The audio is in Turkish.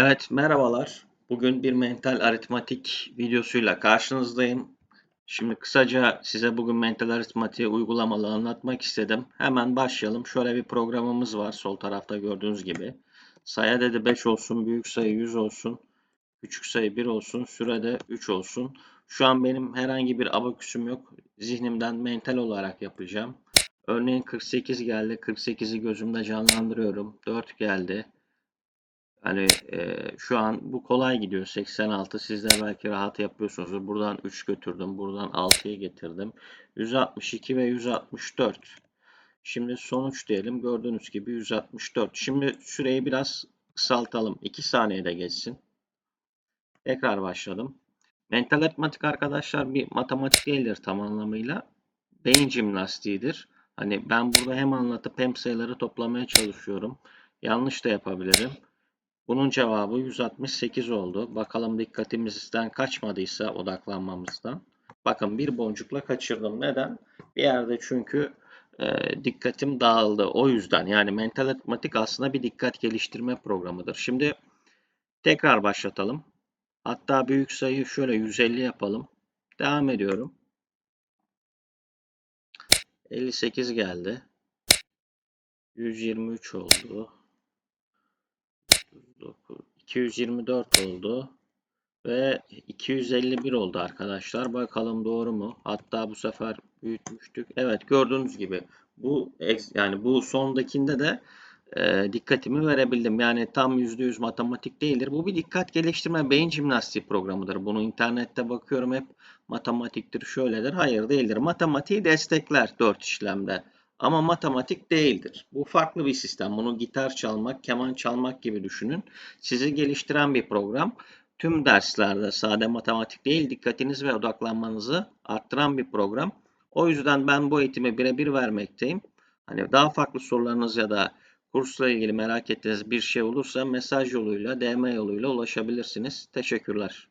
Evet, merhabalar. Bugün bir mental aritmatik videosuyla karşınızdayım. Şimdi kısaca size bugün mental aritmatiği uygulamalı anlatmak istedim. Hemen başlayalım. Şöyle bir programımız var sol tarafta gördüğünüz gibi. Sayı dedi 5 olsun, büyük sayı 100 olsun, küçük sayı 1 olsun, sürede 3 olsun. Şu an benim herhangi bir abaküsüm yok. Zihnimden mental olarak yapacağım. Örneğin 48 geldi. 48'i gözümde canlandırıyorum. 4 geldi. Hani e, şu an bu kolay gidiyor. 86 sizler belki rahat yapıyorsunuz. Buradan 3 götürdüm. Buradan 6'yı getirdim. 162 ve 164. Şimdi sonuç diyelim. Gördüğünüz gibi 164. Şimdi süreyi biraz kısaltalım. 2 saniyede geçsin. Tekrar başladım. Mental matematik arkadaşlar bir matematik değildir tam anlamıyla. Beyin jimnastiğidir. Hani ben burada hem anlatıp hem sayıları toplamaya çalışıyorum. Yanlış da yapabilirim. Bunun cevabı 168 oldu. Bakalım dikkatimizden kaçmadıysa odaklanmamızdan. Bakın bir boncukla kaçırdım. Neden? Bir yerde çünkü e, dikkatim dağıldı. O yüzden yani mental matematik aslında bir dikkat geliştirme programıdır. Şimdi tekrar başlatalım. Hatta büyük sayıyı şöyle 150 yapalım. Devam ediyorum. 58 geldi. 123 oldu. 224 oldu. Ve 251 oldu arkadaşlar. Bakalım doğru mu? Hatta bu sefer büyütmüştük. Evet gördüğünüz gibi bu yani bu sondakinde de e, dikkatimi verebildim. Yani tam %100 matematik değildir. Bu bir dikkat geliştirme beyin jimnastiği programıdır. Bunu internette bakıyorum hep matematiktir şöyledir. Hayır değildir. Matematiği destekler 4 işlemde. Ama matematik değildir. Bu farklı bir sistem. Bunu gitar çalmak, keman çalmak gibi düşünün. Sizi geliştiren bir program. Tüm derslerde sade matematik değil, dikkatiniz ve odaklanmanızı arttıran bir program. O yüzden ben bu eğitimi birebir vermekteyim. Hani daha farklı sorularınız ya da kursla ilgili merak ettiğiniz bir şey olursa mesaj yoluyla, DM yoluyla ulaşabilirsiniz. Teşekkürler.